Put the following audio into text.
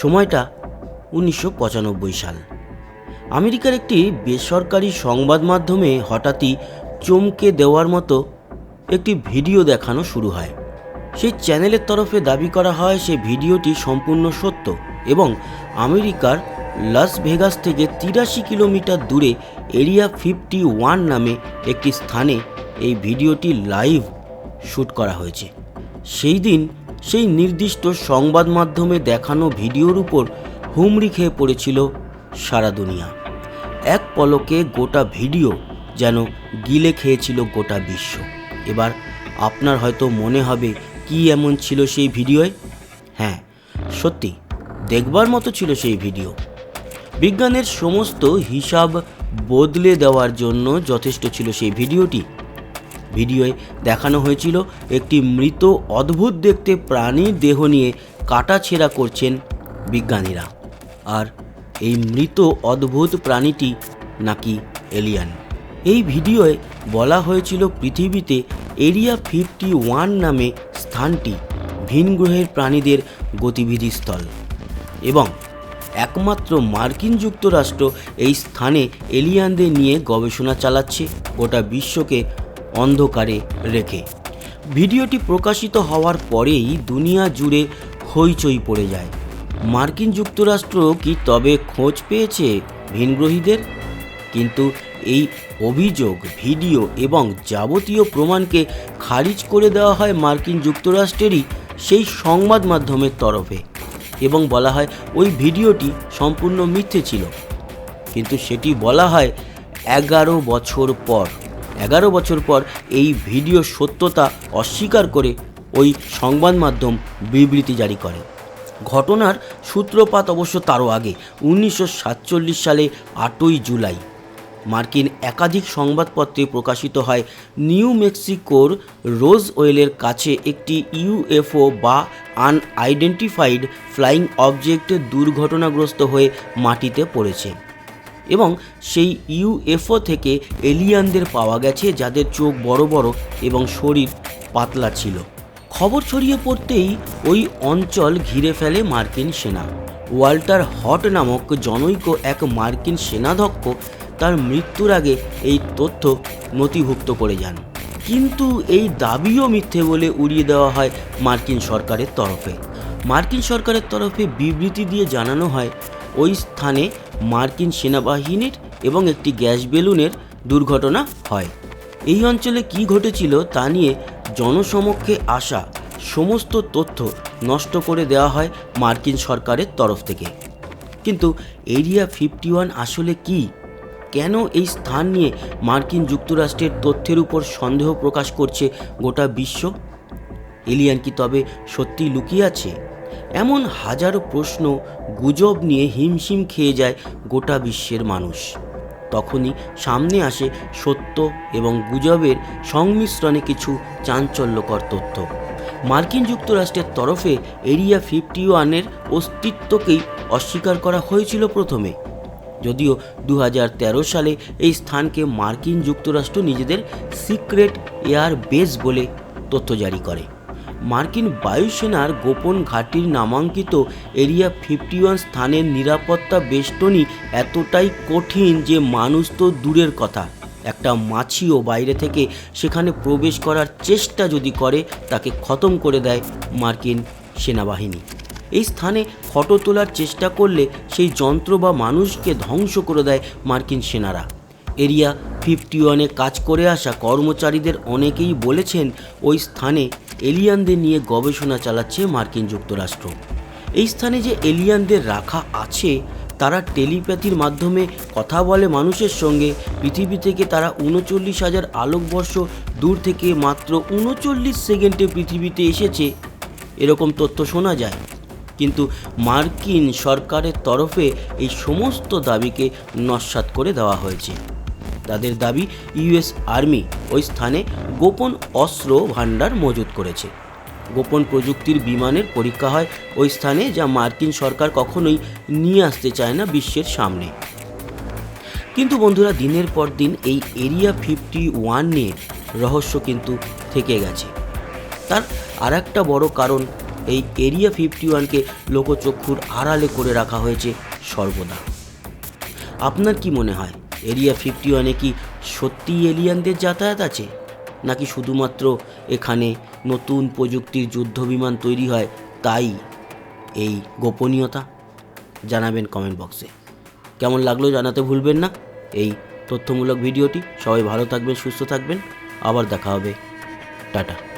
সময়টা উনিশশো পঁচানব্বই সাল। আমেরিকার একটি বেসরকারি সংবাদ মাধ্যমে হঠাৎই চমকে দেওয়ার মতো একটি ভিডিও দেখানো শুরু হয়। সেই চ্যানেলের তরফে দাবি করা হয় সে ভিডিওটি সম্পূর্ণ সত্য এবং আমেরিকার লাস ভেগাস থেকে তিরাশি কিলোমিটার দূরে এরিয়া ফিফটি ওয়ান নামে একটি স্থানে এই ভিডিওটি লাইভ শ্যুট করা হয়েছে। সেই দিন সেই নির্দিষ্ট সংবাদ মাধ্যমে দেখানো ভিডিওর উপর হুমড়ি খেয়ে পড়েছিল সারা দুনিয়া। এক পলকে গোটা ভিডিও যেন গিলে খেয়েছিল গোটা বিশ্ব। এবার আপনার হয়তো মনে হবে, কি এমন ছিল সেই ভিডিওয়? হ্যাঁ সত্যি, দেখবার মতো ছিল সেই ভিডিও। বিজ্ঞানের সমস্ত হিসাব বদলে দেওয়ার জন্য যথেষ্ট ছিল সেই ভিডিওটি। ভিডিওয়ে দেখানো হয়েছিল একটি মৃত অদ্ভুত দেখতে প্রাণীর দেহ নিয়ে কাটাছেঁড়া করছেন বিজ্ঞানীরা। আর এই মৃত অদ্ভুত প্রাণীটি নাকি এলিয়ান? এই ভিডিওয়ে বলা হয়েছিল পৃথিবীতে এরিয়া ফিফটি ওয়ান নামে স্থানটি ভিনগ্রহের প্রাণীদের গতিবিধি স্থল। এবং একমাত্র মার্কিন যুক্তরাষ্ট্র এই স্থানে এলিয়ানদের নিয়ে গবেষণা চালাচ্ছে। গোটা বিশ্বকে অন্ধকারে রেখে। ভিডিওটি প্রকাশিত হওয়ার পরেই দুনিয়া জুড়ে হইচই পড়ে যায়। মার্কিন যুক্তরাষ্ট্র কি তবে খোঁজ পেয়েছে ভিনগ্রহীদের? কিন্তু এই অভিযোগ, ভিডিও এবং যাবতীয় প্রমাণকে খারিজ করে দেওয়া হয় মার্কিন যুক্তরাষ্ট্রেরই সেই সংবাদ মাধ্যমের তরফে এবং বলা হয় ওই ভিডিওটি সম্পূর্ণ মিথ্যে ছিল। কিন্তু সেটি বলা হয় এগারো বছর পর। এগারো বছর পর এই ভিডিও সত্যতা অস্বীকার করে ওই সংবাদ মাধ্যম বিবৃতি জারি করে। ঘটনার সূত্রপাত অবশ্য তারও আগে, উনিশশো সাতচল্লিশ সালে আটই জুলাই। মার্কিন একাধিক সংবাদপত্রে প্রকাশিত হয়, নিউ মেক্সিকোর রোজ ওয়েলের কাছে একটি ইউএফও বা আনআইডেন্টিফাইড ফ্লাইং অবজেক্ট দুর্ঘটনাগ্রস্ত হয়ে মাটিতে পড়েছে। এবং সেই ইউএফও থেকে এলিয়ানদের পাওয়া গেছে যাদের চোখ বড় বড় এবং শরীর পাতলা ছিল। খবর ছড়িয়ে পড়তেই ওই অঞ্চল ঘিরে ফেলে মার্কিন সেনা। ওয়াল্টার হট নামক জনৈক এক মার্কিন সেনাধ্যক্ষ তার মৃত্যুর আগে এই তথ্য নথিভুক্ত করে যান। কিন্তু এই দাবিও মিথ্যে বলে উড়িয়ে দেওয়া হয় মার্কিন সরকারের তরফে। মার্কিন সরকারের তরফে বিবৃতি দিয়ে জানানো হয়, ওই স্থানে মার্কিন সেনাবাহিনীর এবং একটি গ্যাস বেলুনের দুর্ঘটনা হয়। এই অঞ্চলে কি ঘটেছিল তা নিয়ে জনসমক্ষে আসা সমস্ত তথ্য নষ্ট করে দেওয়া হয় মার্কিন সরকারের তরফ থেকে। কিন্তু এরিয়া ফিফটি ওয়ান আসলে কি? কেন এই স্থান নিয়ে মার্কিন যুক্তরাষ্ট্রের তথ্যের উপর সন্দেহ প্রকাশ করছে গোটা বিশ্ব? এলিয়ান কি তবে সত্যি লুকিয়ে আছে? এমন হাজারো প্রশ্ন গুজব নিয়ে হিমশিম খেয়ে যায় গোটা বিশ্বের মানুষ। তখনই সামনে আসে সত্য এবং গুজবের সংমিশ্রণে কিছু চাঞ্চল্যকর তথ্য। মার্কিন যুক্তরাষ্ট্রের তরফে এরিয়া ফিফটি ওয়ানের অস্তিত্বকেই অস্বীকার করা হয়েছিল প্রথমে। যদিও দু হাজার তেরো সালে এই স্থানকে মার্কিন যুক্তরাষ্ট্র নিজেদের সিক্রেট এয়ার বেস বলে তথ্য জারি করে। মার্কিন বায়ুসেনার গোপন ঘাঁটির নামাঙ্কিত এরিয়া ফিফটি ওয়ান স্থানের নিরাপত্তা বেষ্টনী এতটাই কঠিন যে মানুষ তো দূরের কথা। একটা মাছিও বাইরে থেকে সেখানে প্রবেশ করার চেষ্টা যদি করে, তাকে খতম করে দেয় মার্কিন সেনাবাহিনী। এই স্থানে ফটো তোলার চেষ্টা করলে সেই যন্ত্র বা মানুষকে ধ্বংস করে দেয় মার্কিন সেনারা। এরিয়া ফিফটি ওয়ানে কাজ করে আসা কর্মচারীদের অনেকেই বলেছেন, ওই স্থানে এলিয়ানদের নিয়ে গবেষণা চালাচ্ছে মার্কিন যুক্তরাষ্ট্র। এই স্থানে যে এলিয়ানদের রাখা আছে, তারা টেলিপ্যাথির মাধ্যমে কথা বলে মানুষের সঙ্গে। পৃথিবী থেকে তারা উনচল্লিশ হাজার আলোকবর্ষ দূর থেকে মাত্র উনচল্লিশ সেকেন্ডে পৃথিবীতে এসেছে। এরকম তথ্য শোনা যায়। কিন্তু মার্কিন সরকারের তরফে এই সমস্ত দাবিকে নস্যাৎ করে দেওয়া হয়েছে। তাদের দাবি ইউএস আর্মি ওই স্থানে গোপন অস্ত্র ভাণ্ডার মজুত করেছে। গোপন প্রযুক্তির বিমানের পরীক্ষা হয় ওই স্থানে যা মার্কিন সরকার কখনোই নিয়ে আসতে চায় না বিশ্বের সামনে। কিন্তু বন্ধুরা, দিনের পর দিন এই এরিয়া ফিফটি ওয়ান নিয়ে রহস্য কিন্তু থেকে গেছে। তার আর একটা বড় কারণ, এই এরিয়া ফিফটি ওয়ানকে লোকচক্ষুর আড়ালে করে রাখা হয়েছে সর্বদা। আপনার কি মনে হয়? এরিয়া ফিফটি ওয়ানে কি সত্যি এলিয়ানদের যাতায়াত আছে? নাকি শুধুমাত্র এখানে নতুন প্রযুক্তির যুদ্ধ বিমান তৈরি হয় তাই এই গোপনীয়তা? জানাবেন কমেন্ট বক্সে কেমন লাগল জানাতে ভুলবেন না? এই তথ্যমূলক ভিডিওটি। সবাই ভালো থাকবেন, সুস্থ থাকবেন। আবার দেখা হবে। টাটা।